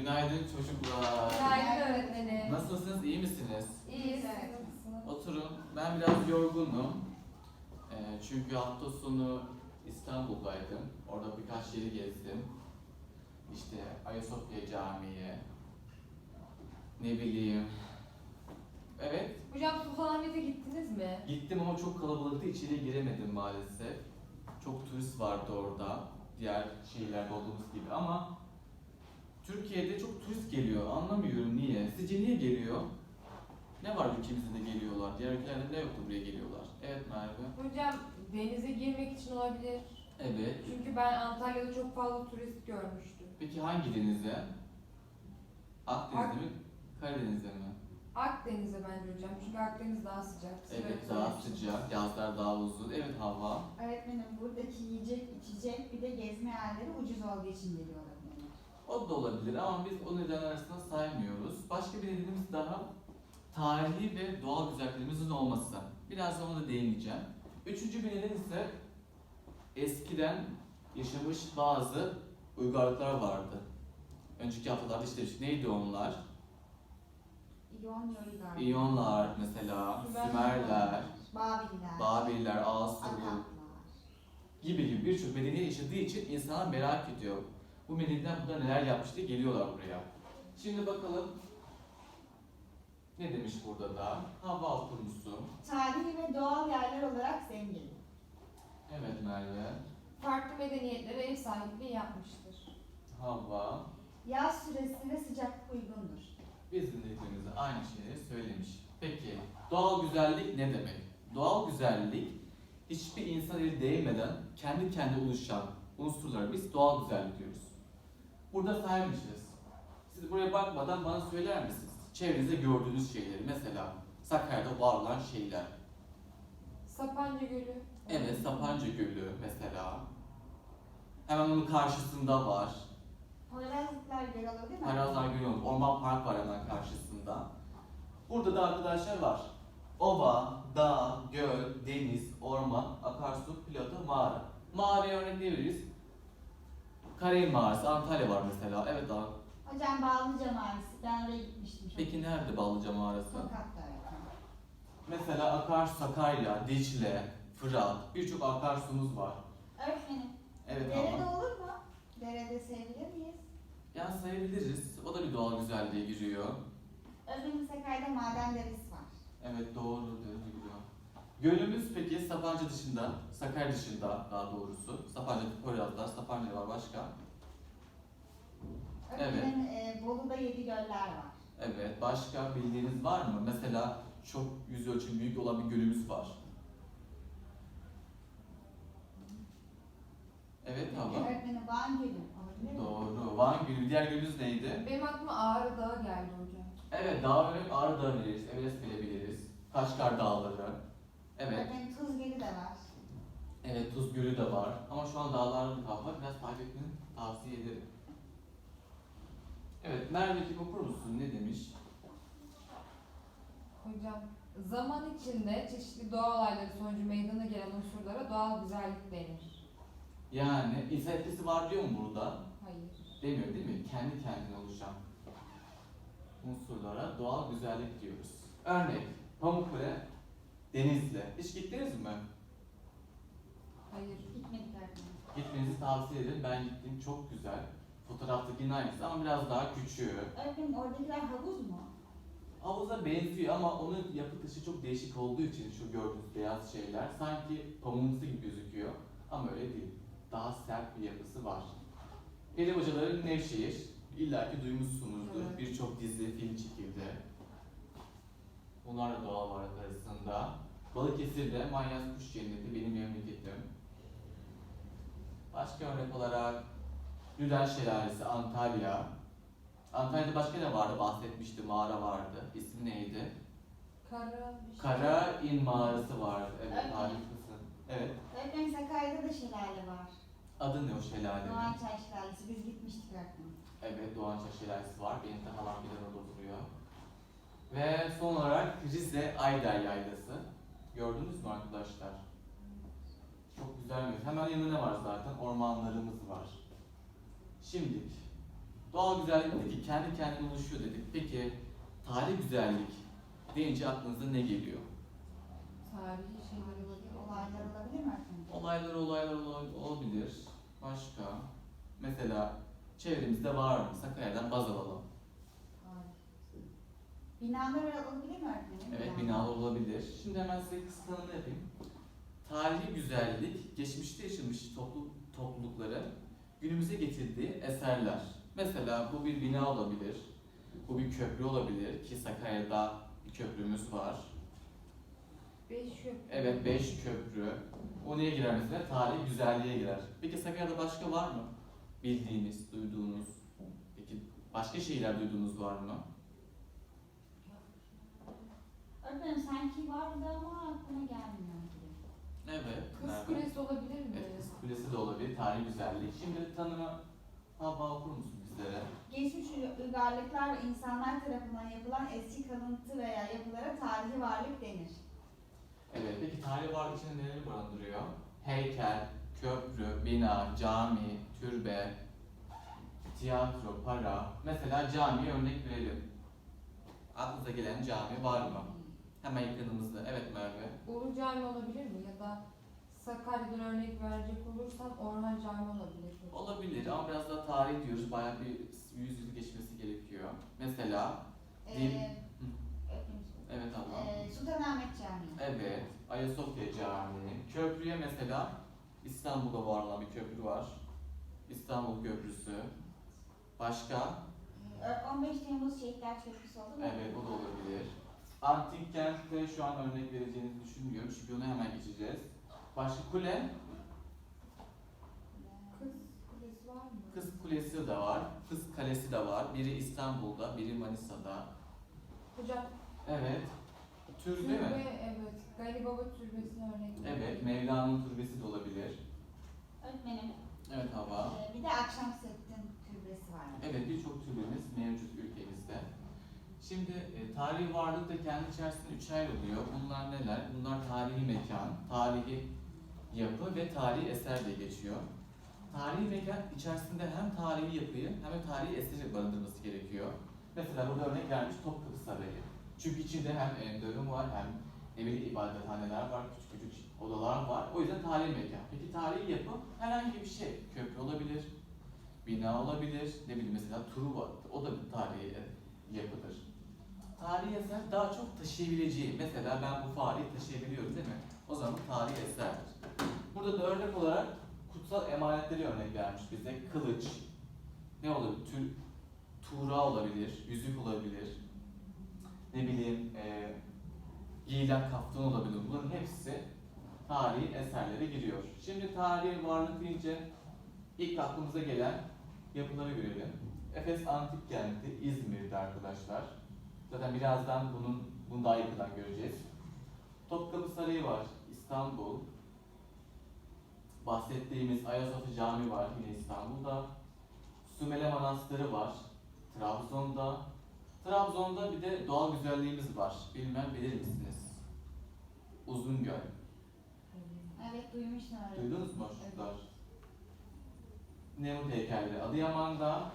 Günaydın çocuklar. Günaydın öğretmenim. Nasılsınız? iyi misiniz? İyiyiz. Oturun. Ben biraz yorgunum. Ee, çünkü hafta sonu İstanbul'daydım. Orada birkaç yeri gezdim. İşte Ayasofya Camii. Ne bileyim. Evet. Hocam Sultanahmet'e gittiniz mi? Gittim ama çok kalabalıktı. İçeriye giremedim maalesef. Çok turist vardı orada. Diğer şehirlerde olduğumuz gibi ama Türkiye'de çok turist geliyor. Anlamıyorum niye. Sizce niye geliyor? Ne var ülkemizde de geliyorlar? Diğer ülkelerde ne yoktu buraya geliyorlar? Evet Merve. Hocam denize girmek için olabilir. Evet. Çünkü ben Antalya'da çok fazla turist görmüştüm. Peki hangi denize? Akdeniz'de Ak- mi? Karadeniz'de mi? Akdeniz'e bence hocam. Çünkü Akdeniz daha sıcak. Evet daha sıcak, yazlar daha uzun. Evet hava. Öğretmenim buradaki yiyecek, içecek bir de gezme yerleri ucuz olduğu için geliyor öğretmenim. O da olabilir ama biz o neden arasında saymıyoruz. Başka bir nedenimiz daha tarihi ve doğal güzelliklerimizin olması. Biraz ona da değineceğim. Üçüncü bir neden ise eskiden yaşamış bazı uygarlıklar vardı. Önceki haftalarda işlemiştik. Neydi onlar? İyon Yorigar. İyonlar mesela, Sümerler. Babiller. Babiller, Akatlar. gibi gibi birçok medeniyet yaşadığı için insanlar merak ediyor. Bu medeniyetler burada neler yapmış diye geliyorlar buraya. Şimdi bakalım ne demiş burada da? Hava okumusu. Tarihi ve doğal yerler olarak zengin. Evet Merve. Farklı medeniyetlere ev sahipliği yapmıştır. Hava. Yaz süresi ve sıcaklık uygundur. Bizim dediğimizde aynı şeyleri söylemiş. Peki doğal güzellik ne demek? Doğal güzellik hiçbir insan eli değmeden kendi kendine oluşan unsurlara biz doğal güzellik diyoruz. Burada saymışız. Siz buraya bakmadan bana söyler misiniz? Çevrenizde gördüğünüz şeyleri mesela Sakarya'da var olan şeyler. Sapanca Gölü. Evet Sapanca Gölü mesela. Hemen onun karşısında var. Parazitler göl olur değil mi? Parazlar Gölü. Orman Park var hemen karşısında. Burada da arkadaşlar var. Ova, dağ, göl, deniz, orman, akarsu, plato, mağara. Mağaraya örnek ne veririz? Karayel Mağarası, Antalya var mesela. Evet abi. Hocam Bağlıca Mağarası. Ben oraya gitmiştim. çok. Peki nerede Ballıca Mağarası? Öğretmenim. Mesela akarsu Sakarya, Dicle, Fırat, birçok akarsumuz var. Öğretmenim. Evet Derede ama. olur mu? Derede sevebilir miyiz? Yani sayabiliriz. O da bir doğal güzelliğe giriyor. Öğretmenim Sakarya'da maden deresi var. Evet doğru giriyor. Gölümüz peki Sapanca dışında, Sakarya dışında daha doğrusu. Sapanca, Poyrazlar, Sapanca var başka. Öğretmenim e, Bolu'da yedi göller var. Evet başka bildiğiniz var mı? Mesela çok yüz ölçümü büyük olan bir gölümüz var. Evet abla. Öğretmenim Van Gölü. Olabilir mi? Doğru. Van Gölü. Diğer gölümüz neydi? Benim aklıma Ağrı Dağı geldi hocam. Evet dağ örnek Ağrı Dağı biliriz. Everest bilebiliriz. Kaşgar Dağları. Evet. Öğretmenim Tuz Gölü de var. Evet Tuz Gölü de var. Ama şu an dağlarda kalmak biraz takip etmeni tavsiye ederim. Evet Merveciğim okur musun? Ne demiş? Hocam zaman içinde çeşitli doğa olayları sonucu meydana gelen unsurlara doğal güzellik denir. Yani etkisi var diyor mu burada? Hayır. Demiyor değil mi? Kendi kendine oluşan unsurlara doğal güzellik diyoruz. Örnek Pamukkale, Denizli. Hiç gittiniz mi? Hayır. Gitmedik öğretmenim. Gitmenizi tavsiye ederim. Ben gittim. Çok güzel. Fotoğraftakinin aynısı ama biraz daha küçüğü. Öğretmenim oradakiler havuz mu? Havuza benziyor ama onun yapı taşı çok değişik olduğu için şu gördüğünüz beyaz şeyler sanki pamuğumsu gibi gözüküyor ama öyle değil. Daha sert bir yapısı var. Peri Hocaların Nevşehir, illaki duymuşsunuzdur. Evet. Birçok dizi, film çekildi. Bunlar da doğal varlık arasında. Balıkesir'de Manyas Kuş Cenneti benim memleketim. Başka örnek olarak Lüden Şelalesi, Antalya. Antalya'da başka ne vardı bahsetmişti, mağara vardı. İsmi neydi? Kara şey. Kara İn Mağarası vardı. Evet, Evet. harikasın. Evet. Öğretmenim Sakarya'da da şelale var. Adı ne o şelalenin? Doğan Çay Şelalesi. Biz gitmiştik öğretmenim. Evet, Doğançay Şelalesi var. Benim de halam bir orada oturuyor. Ve son olarak Rize Ayder Yaylası. Gördünüz mü arkadaşlar? Çok güzel bir. Hemen yanında ne var zaten? Ormanlarımız var. Şimdi Doğal güzellik dedik kendi kendine oluşuyor dedik. Peki tarihi güzellik deyince aklınıza ne geliyor? Tarihi şeyler olabilir. Olaylar olabilir mi? Olaylar olaylar ola- olabilir. Başka? Mesela çevremizde var mı? Sakarya'dan baz alalım. Binalar olabilir mi öğretmenim? Evet binalar olabilir. Şimdi hemen size kısa tanımını yapayım. Tarihi güzellik, geçmişte yaşamış toplu, toplulukları günümüze getirdiği eserler. Mesela bu bir bina olabilir, bu bir köprü olabilir ki Sakarya'da bir köprümüz var. Beş köprü. Evet, beş köprü. O neye girer mesela? Tarihi güzelliğe girer. Peki Sakarya'da başka var mı? Bildiğiniz, duyduğunuz. Peki başka şeyler duyduğunuz var mı? Öğretmenim sanki vardı ama aklıma gelmiyor. Evet. Kız Merve. Kulesi olabilir mi? Evet, Kız Kulesi de olabilir, tarihi güzellik. Şimdi tanımı Havva okur musun bizlere? Geçmiş uygarlıklar ve insanlar tarafından yapılan eski kalıntı veya yapılara tarihi varlık denir. Evet, peki tarihi varlık içinde neleri barındırıyor? Heykel, köprü, bina, cami, türbe, tiyatro, para. Mesela camiye örnek verelim. Aklınıza gelen cami var mı? Hemen yakınımızda. Evet Merve. Ulu Cami olabilir mi? Ya da Sakarya'dan örnek verecek olursam Orhan Cami olabilir mi? Olabilir ama biraz daha tarih diyoruz. Bayağı bir yüz yıl geçmesi gerekiyor. Mesela, Değil. Ee, öğretmenim, evet abla. ee, Sultanahmet Camii. Evet, Ayasofya Camii. Köprüye mesela İstanbul'da var olan bir köprü var. İstanbul Köprüsü. Başka? Ee, 15 Temmuz Şehitler Köprüsü oldu mu? Evet, o da olabilir. Antik kentte şu an örnek vereceğinizi düşünmüyorum çünkü ona hemen geçeceğiz. Başka kule, Kız Kulesi var mı? Kız Kulesi de var, Kız Kalesi de var. Biri İstanbul'da, biri Manisa'da. Hocam Evet. Türbe türbe, mi? evet. Gani Baba Türbesi'ne örnek Evet. Mevla'nın türbesi de olabilir. Öğretmenim, Evet Hava. ee, bir de Akşemseddin Türbesi var. Evet birçok türümüz mevcut ülkemizde. Şimdi e, tarihi varlık da kendi içerisinde üçe ayrılıyor. Bunlar neler? Bunlar tarihi mekan, tarihi yapı ve tarihi eser diye geçiyor. Tarihi mekan içerisinde hem tarihi yapıyı hem de tarihi eseri barındırması gerekiyor. Mesela burada örnek vermiş Topkapı Sarayı. Çünkü içinde hem endörüm var hem ebedi ibadethaneler var, küçük küçük odalar var. O yüzden tarihi mekan. Peki tarihi yapı herhangi bir şey. Köprü olabilir, bina olabilir, ne bileyim mesela Truva, o da bir. Tarihi eser daha çok taşıyabileceği, mesela ben bu fareyi taşıyabiliyorum değil mi? O zaman tarihi eserdir. Burada da örnek olarak kutsal emanetleri örnek vermiş bize. Kılıç, ne olabilir? Tül, tuğra olabilir, yüzük olabilir, ne bileyim e, giyilen kaftan olabilir. Bunların hepsi tarihi eserlere giriyor. Şimdi tarihi varlık deyince ilk aklımıza gelen yapıları görelim. Efes Antik Kenti, İzmir'de arkadaşlar. Zaten birazdan bunun bunu daha yakından göreceğiz. Topkapı Sarayı var, İstanbul. Bahsettiğimiz Ayasofya Camii var yine İstanbul'da. Sümele Manastırı var, Trabzon'da. Trabzon'da bir de doğal güzelliğimiz var. Bilmem bilir misiniz? Uzungöl. Evet öğretmenim. Duydunuz mu çocuklar? Nemrut heykelleri. Adıyaman'da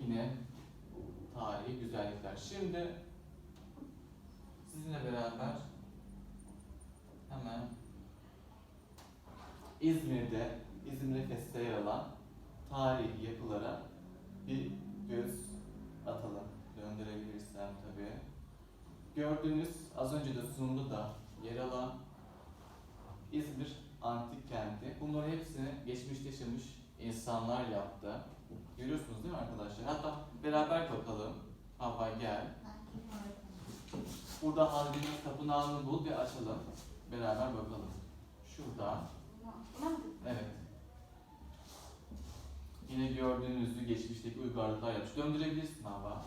yine tarihi güzellikler. Şimdi sizinle beraber hemen İzmir'de, İzmir Efes'te yer alan tarihi yapılara bir göz atalım. Döndürebilirsem tabii. Gördüğünüz az önce de sunumda da yer alan İzmir Antik Kenti. Bunların hepsini geçmişte yaşamış insanlar yaptı. Görüyorsunuz değil mi arkadaşlar? Hatta beraber bakalım. Hava gel. Burada Hazretin Tapınağı'nı bul ve açalım. Beraber bakalım. Şurada. Evet. Yine gördüğünüz gibi geçmişteki uygarlıklar yapmış. Döndürebilirsin Hava.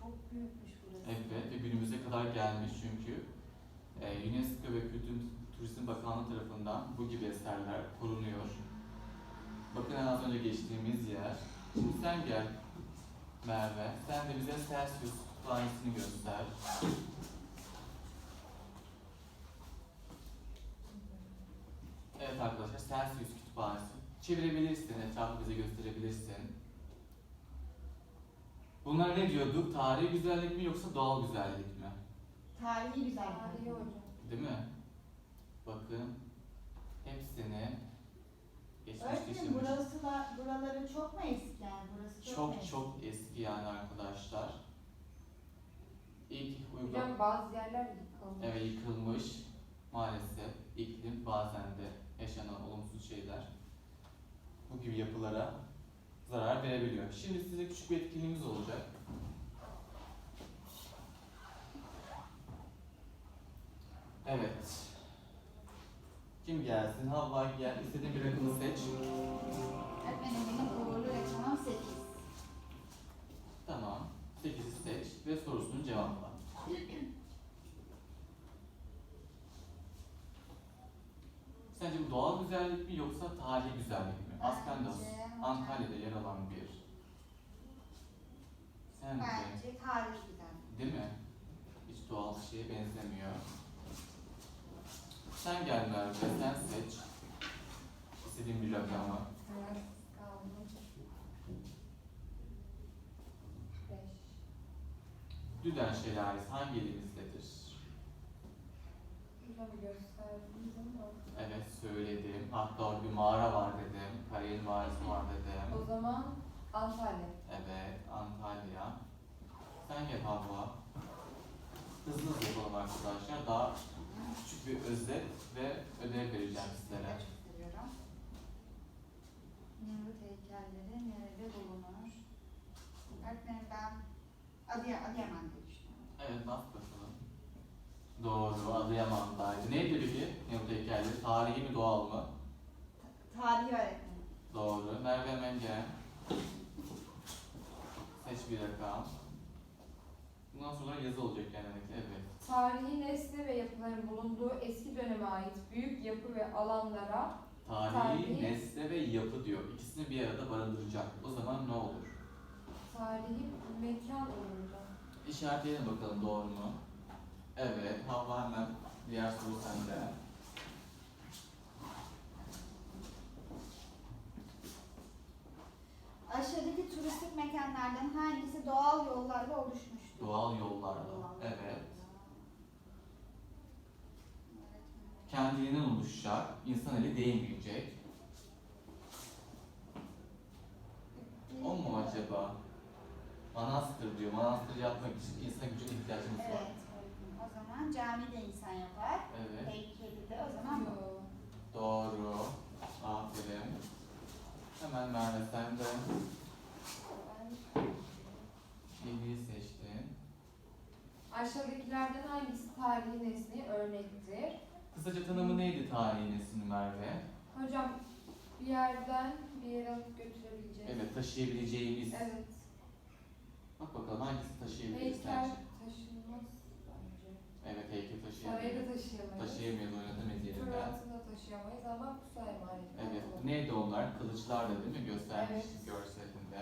Çok büyükmüş burası. Evet ve günümüze kadar gelmiş çünkü e, UNESCO ve Kültür Turizm Bakanlığı tarafından bu gibi eserler korunuyor. Bakın en az önce geçtiğimiz yer. Şimdi sen gel Merve. Sen de bize Celsius kütüphanesini göster. Evet arkadaşlar, Celsius kütüphanesi. Çevirebilirsin, etrafı bize gösterebilirsin. Bunlar ne diyorduk? Tarihi güzellik mi yoksa doğal güzellik mi? Tarihi güzellik. Tarihi hocam. Değil mi? Bakın, hepsini geçmiş Öğretmenim geçirmiş. burası da, buraları çok mu eski yani? Burası çok, mu Çok eski? çok eski yani arkadaşlar. İlk uygun... Hocam bazı yerler yıkılmış. Evet yıkılmış maalesef iklim bazen de yaşanan olumsuz şeyler bu gibi yapılara zarar verebiliyor. Şimdi size küçük bir etkinliğimiz olacak. Evet. Kim gelsin? Havva gel. İstediğin bir rakamı seç. Öğretmenim benim uğurlu rakamım 8. Tamam. 8'i seç ve sorusunu cevapla. Sence bu doğal güzellik mi yoksa tarihi güzellik mi? Bence- Antalya'da yer alan bir. Sence? Bence tarihi güzellik. Değil mi? Hiç doğal bir şeye benzemiyor. Sen gel Merve, sen seç. İstediğin bir kaldı. Beş. Düden şelalesi hangi ama. Evet söyledim. Hatta orada bir mağara var dedim. Kariyer mağarası var dedim. O zaman Antalya. Evet, Antalya. Sen gel Havva. Hızlı hızlı yapalım arkadaşlar. Daha bir özet ve ödev vereceğim sizlere. Nemrut heykelleri nerede bulunur? Öğretmenim ben Adıya, Adıyaman diye düşünüyorum. Evet, bak bakalım. Doğru, Adıyaman'daydı. Neydi peki Nemrut heykelleri? Tarihi mi, doğal mı? Ta- Tarihi öğretmenim. Doğru. Merve hemen gel. Seç bir rakam. Bundan sonra yazı olacak genellikle. Evet. Tarihi nesne ve yapıların bulunduğu eski döneme ait büyük yapı ve alanlara Tarihi, Tarihi. nesne ve yapı diyor. İkisini bir arada barındıracak. O zaman ne olur? tarihi mekan olur hocam. İşaretleyelim bakalım doğru mu? Evet. Havva hemen diğer soru sende. Aşağıdaki turistik mekanlardan hangisi doğal yollarla oluşmuştur? Doğal yollarla. Evet. Kendiliğinden oluşacak. insan eli değmeyecek. O mu acaba? Manastır diyor. Manastır yapmak için insan gücüne ihtiyacımız var. Evet. O zaman camide insan yapar. Evet. Heykeli de o zaman bu. Doğru. Aferin. Hemen Merve sen de ilgiyi seçtin. Aşağıdakilerden hangisi tarihi nesneye örnektir? Kısaca tanımı neydi tarihi nesinin Merve? Hocam bir yerden bir yere alıp götürebileceğiz. Evet taşıyabileceğimiz. Evet. Bak bakalım hangisi taşıyabiliriz Heykel sence? taşınmaz bence. Evet heykel Sarayı taşıyamayız. da taşıyamayız. Taşıyamayız oynadığı yerinden. Fırlatını da taşıyamayız ama kutsal emanet. Evet. Neydi onlar? Kılıçlar da değil mi? Göstermiştik görselinde.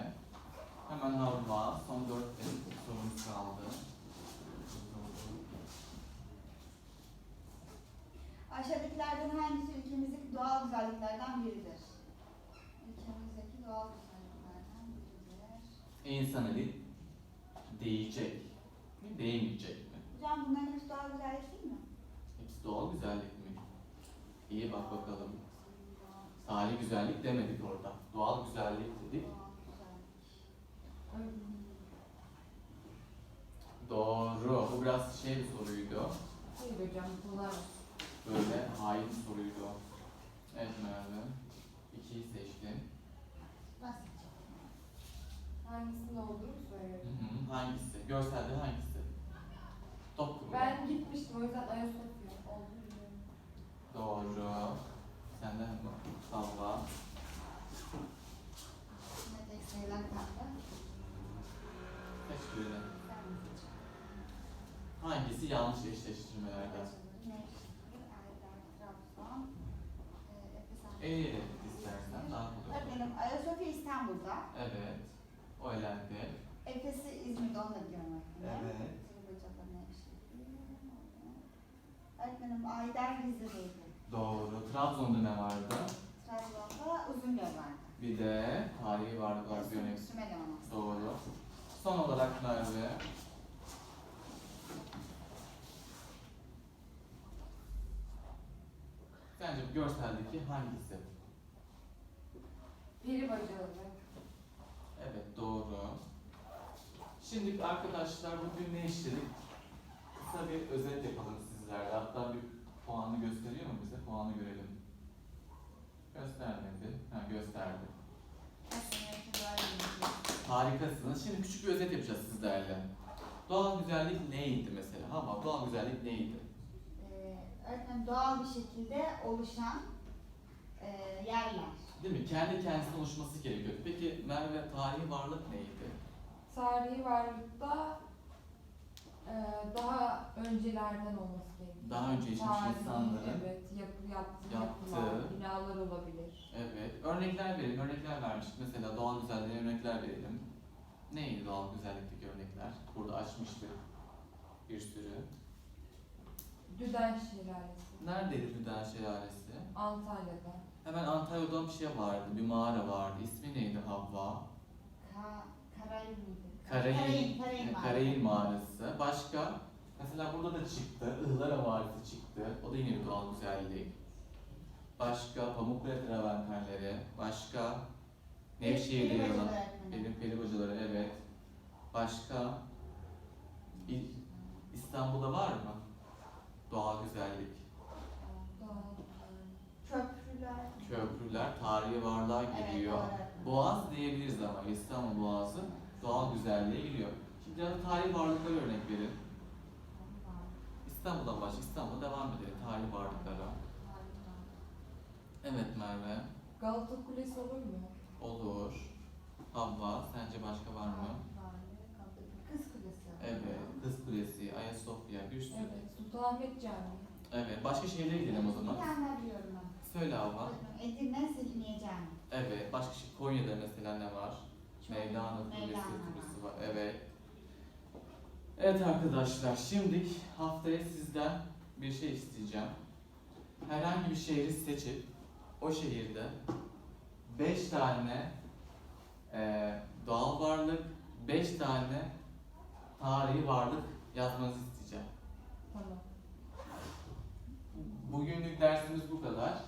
Hemen Havva. Son dört sorumuz kaldı. Aşağıdakilerden hangisi ülkemizdeki doğal güzelliklerden biridir? Ülkemizdeki doğal güzelliklerden biridir. İnsan eli değecek mi? Değmeyecek mi? Hocam bunların hepsi doğal güzellik değil mi? Hepsi doğal güzellik mi? İyi bak bakalım. Tarihi güzellik demedik orada. Doğal güzellik dedik. Doğru. Bu biraz şey bir soruydu. Hayır hocam bunlar. Böyle hain soruydu. Evet Merve. İkiyi seçtin. Basit. Hangisinin olduğunu Hı söylüyorum. hı. Hangisi? Görselde hangisi? Top kuru. Ben gitmiştim o yüzden Ayasofya olduğunu biliyorum. Doğru. Senden mi? Havva. Yine tek sayılar kaldı. Seç birini. Sen mi seç? Hangisi yanlış eşleştirmelerden? Erdem, Trabzon, e, Eğilerek istersen daha kolay olur. Öğretmenim Ayasofya İstanbul'da. Evet. O elendi. Efes'i İzmir'de onu da öğretmenim. Evet. Öğretmenim Ayder Rize'deydi. Doğru. Trabzon'da ne vardı? Trabzon'da Uzungöl vardı. Bir de tarihi vardı Manastırı. Doğru. Son olarak Merve. Sence bu görseldeki hangisi? Peri bacaları. Evet doğru. Şimdi arkadaşlar bugün ne işledik? Kısa bir özet yapalım sizlerle. Hatta bir puanı gösteriyor mu bize? Puanı görelim. Göstermedi. Ha gösterdi. Harikasınız. Şimdi küçük bir özet yapacağız sizlerle. Doğal güzellik neydi mesela? Ama doğal güzellik neydi? Öğretmenim doğal bir şekilde oluşan e, yerler. Değil mi? Kendi kendisine oluşması gerekiyor. Peki Merve tarihi varlık neydi? Tarihi varlıkta e, daha öncelerden olması gerekiyor. Daha önce yaşamış Tarihi, insanların Evet, yapı, yaptığı yaptığı- yapılar, binalar olabilir. Evet. Örnekler verelim. Örnekler vermiştik. Mesela doğal güzelliğe örnekler verelim. Neydi doğal güzellikteki örnekler? Burada açmıştık bir sürü. Düden Şelalesi. Neredeydi Düden Şelalesi? Antalya'da. Hemen Antalya'da bir şey vardı. Bir mağara vardı. İsmi neydi Havva? Ka Karayın, Karayın e, var. Karayın Mağarası. Başka? Mesela burada da çıktı. Ihlara Mağarası çıktı. O da yine bir doğal güzellik. Başka? Pamukkale travertenleri. Başka? Nevşehir'de yer alan. Benim peri bacaları evet. Başka? İstanbul'da var mı? Doğal güzellik. Doğal. Köprüler. Köprüler, tarihi varlığa Evet, giriyor. doğru. Boğaz diyebiliriz ama İstanbul Boğazı doğal güzelliğe giriyor. Şimdi tarihi varlıklara örnek verin. İstanbul'dan başla, İstanbul'a devam edelim tarihi varlıklara. Evet Merve, Galata Kulesi olur mu? olur. Havva, sence başka var mı? Kız Kulesi. Evet, Kız Kulesi, Ayasofya, bir sürü. Evet. Sultanahmet Camii. Evet, başka şehirlere gidelim o zaman. tane daha biliyorum ben. Söyle Havva. Edirne Selimiye Camii. Evet, başka şey, Konya'da mesela ne var? Çok- Mevlana Kulesi, Kulesi var. Evet. Evet arkadaşlar, şimdi haftaya sizden bir şey isteyeceğim. Herhangi bir şehri seçip o şehirde 5 tane eee, doğal varlık, 5 tane tarihi varlık yazmanızı isteyeceğim. Tamam. Bugünlük dersimiz bu kadar.